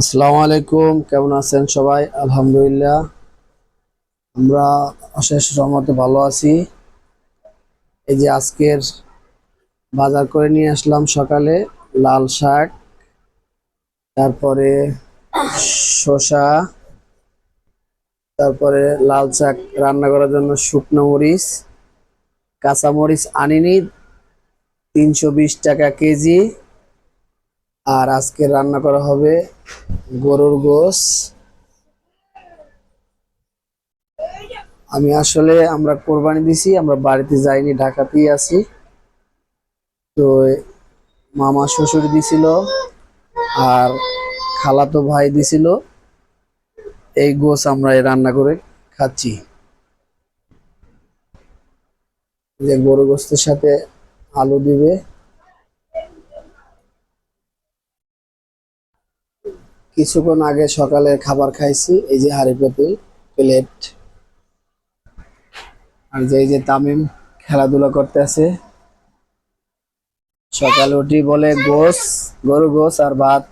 আসসালামু আলাইকুম, কেমন আছেন সবাই? আলহামদুলিল্লাহ, আমরা অশেষ রহমতে ভালো আছি। এই যে আজকের বাজার করে নিয়ে আসলাম সকালে লাল শাক, তারপরে শসা, তারপরে লাল শাক রান্না করার জন্য শুকনো মরিচ, কাঁচা মরিচ আনিনি, তিনশো বিশ টাকা কেজি আর আজকে রান্না করা হবে গরুর গোস আমি আসলে, আমরা কোরবানি দিছি, আমরা বাড়িতে যাইনি, ঢাকাতেই আছি। তো মামা শ্বশুর দিছিল, আর খালাতো ভাই দিছিল। এই গোস আমরা রান্না করে খাচ্ছি। যে গরু গোস্তের সাথে আলু দিবে কিছুক্ষণ আগে সকালে খাবার খাইছি এই যে হাড়ি পেতে প্লেট। আর যে এই যে তামিম খেলাধুলা করতে আছে সকালে উঠি বলে গোস গরু গোস আর ভাত।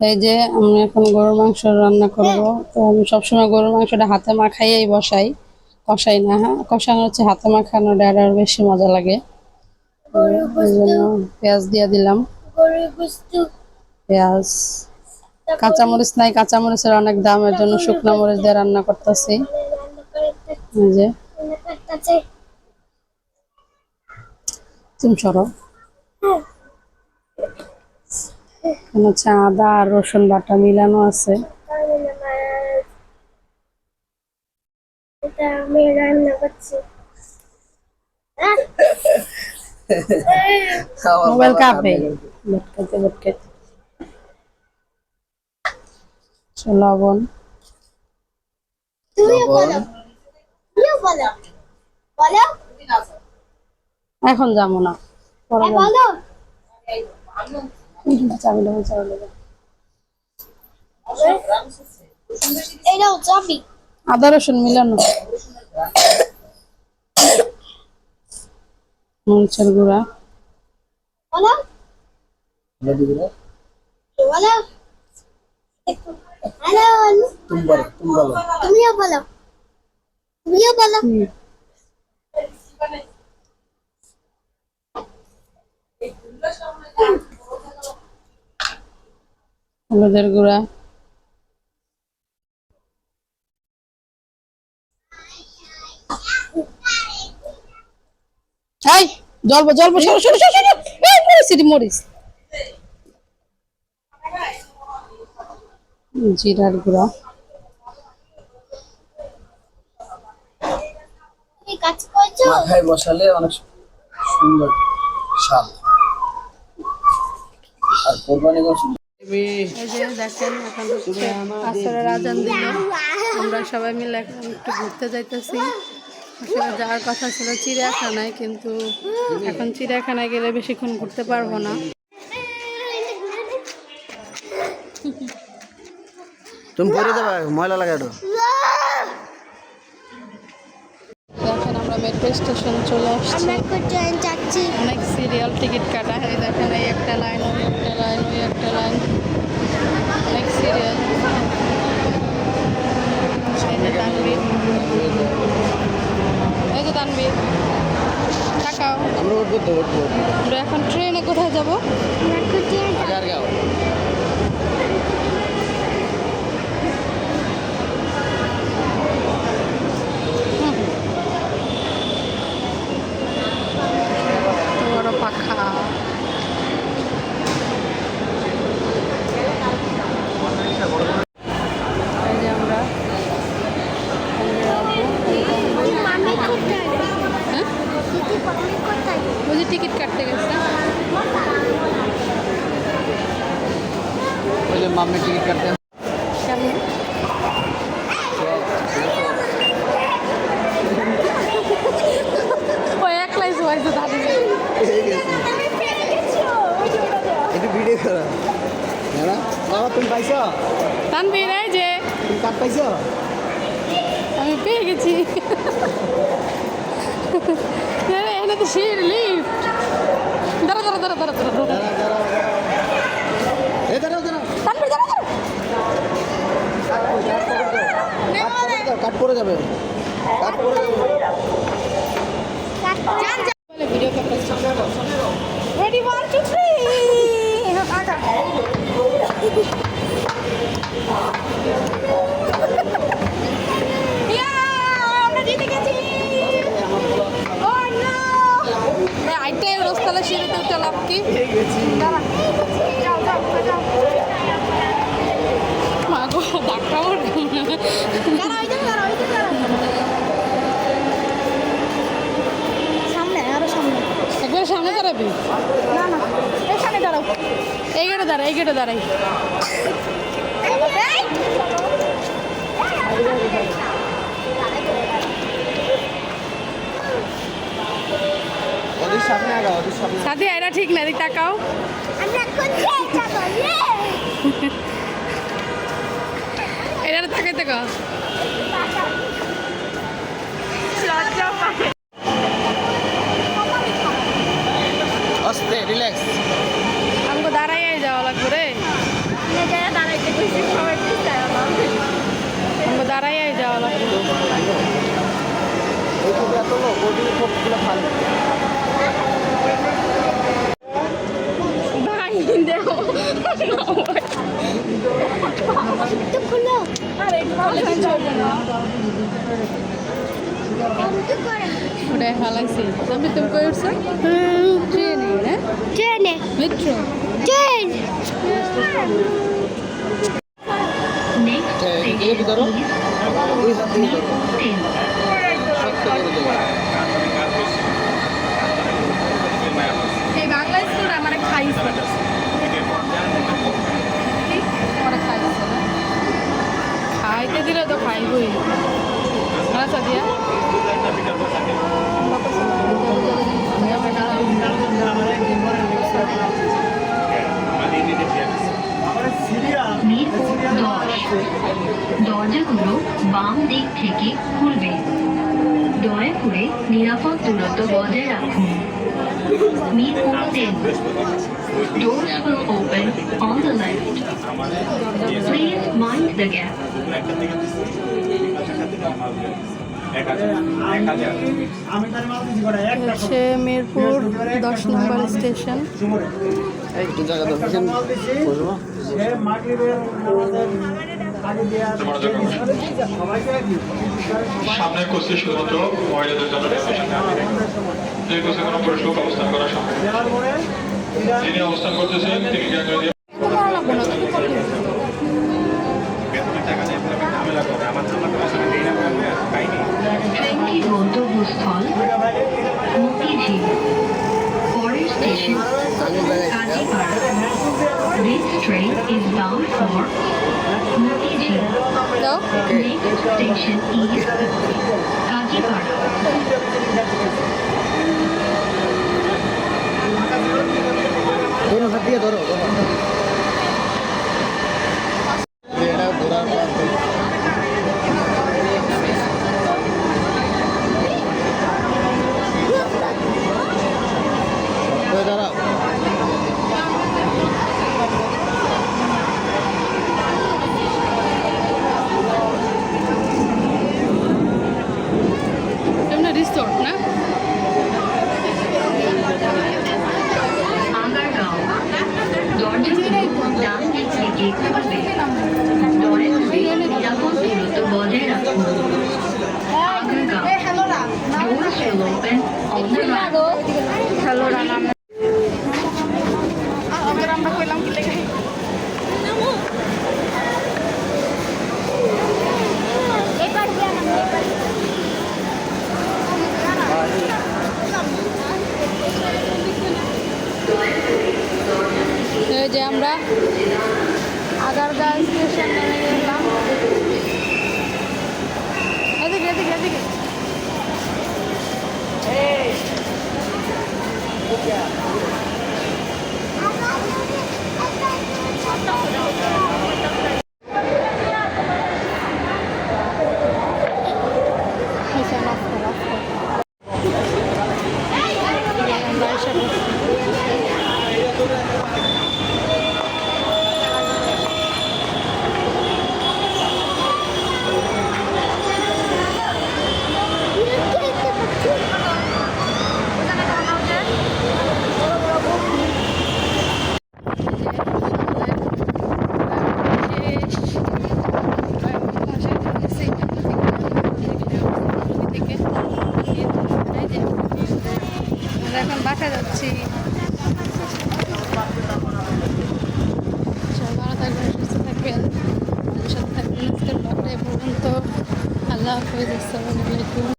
এই যে আমি এখন গরুর মাংস রান্না করব। তো আমি সবসময় গরুর মাংসটা হাতে মাখাইয়েই বসাই। কষাই না হ্যাঁ? কষানো হচ্ছে হাতে মাখানোটা আরও বেশি মজা লাগে। এই জন্য পেঁয়াজ দিয়ে দিলাম। পেঁয়াজ কাঁচামরিচ নাই কাঁচামরিচের অনেক দামের জন্য শুকনো মরিচ দিয়ে রান্না করতেছি। যে। তুমি সরো। হচ্ছে আদা আর রসুন বাটা মিলানো আছে। আমি রান্না করছি। মোবাইল কাঁপে। ভটকাতে ভটকাতে আচ্ছা, লবণ। এখন যাব না। পরে আচ্ছা, চাবি। আদা রসুন মিলানো। মরিচের গুঁড়া। তুমি বলো তুমি বলো তুমিও বলো তুমিও বলো। হলুদের গুঁড়া এই জলব জলব সরো সরো সরো সরো। মরিস এটি মরিস জিরার গুঁড়া। মাথায় বসালে অনেক সুন্দর স্বাদ। আর কোরবানি গোস এই যে দেখেন এখন হচ্ছে আসরের আজান দিল। আমরা সবাই মিলে এখন একটু ঘুরতে যাইতেছি। আসলে যাওয়ার কথা ছিল চিড়িয়াখানায় কিন্তু এখন চিড়িয়াখানায় গেলে বেশিক্ষণ ঘুরতে পারব না। তুমি পরে যাবে ময়লা লাগাই দেখেন আমরা মেট্রো স্টেশন চলে আসছি। আমরা কোথায় যাচ্ছি। অনেক সিরিয়াল টিকিট কাটা হয় দেখেন এই একটা লাইন ওই একটা লাইন ওই একটা লাইন অনেক সিরিয়াল তানবীর এই যে তানবীর টাকাও। তো আমরা এখন ট্রেনে কোথায় যাব আমরা কোথায় আগারগাঁও বড় পাখা এই যে আমরা মামি কোথায় হ্যাঁ দিদি মামি কোথায় ওই যে টিকিট কাটতে গেছে বলে মাম্মি টিকিট কাটতে কেমন ওই একলাই হয়েছে দাঁড়িয়ে তুমি পেয়ে গেছো ওই যে ওটা দাও। একটু ভিডিও করা হ্যাঁ বাবা তুমি পাইছো তানবীর এই যে তুমি কাট পাইছো আমি পেয়ে গেছি এখানে তো সিঁড়ি লিফট দাঁড়া দাঁড়া দাঁড়া দাঁড়া দাঁড়া দাঁড়া দাঁড়া দাঁড়া এই দাঁড়াও দাঁড়াও আমরা জিতে গেছি ও নো আইটা রোস্তালা সিঁড়িতে উঠে লাভ কি যাও যাও যাও মা গো ধাক্কা মারবে দাঁড়াও এই যে দাঁড়াও এই যে দাঁড়াও সামনে আরও সামনে একবার না না সামনে দাঁড়াও। এই গেটে দাঁড়াই এই গেটে দাঁড়াই। সাথী এটা ঠিক না এদিক তাকাও। আমরা কোথায় যাব এই তো এত লোক ওদের সবগুলো খালি ভাই দেখো। তো খুলো আরে বন্ধ করে ওটা হালাইছি। তুমি তুমি কই উঠছো? ট্রেনে না? ট্রেনে। মেট্রো? ট্রেন। এদিকে কি ধরো। ওই হাত খাইতে দিলে তো খাইবই। আচ্ছা দিয়া দরজাগুলো বাম দিক থেকে খুলবে। দয়া করে নিরাপদ দূরত্ব বজায় রাখুন Doors will open on the left. Please mind the gap. হচ্ছে মিরপুর দশ নম্বর স্টেশন একটু জায়গা দাও সামনের কোচে শুধুমাত্র মহিলাদের জন্য। এই কোচে কোনো পুরুষ লোক অবস্থান করা সম্ভব যিনি অবস্থান করতেছেন, তিনি train is bound for. দাও. ধরো হাত দিয়ে ধরো ধরো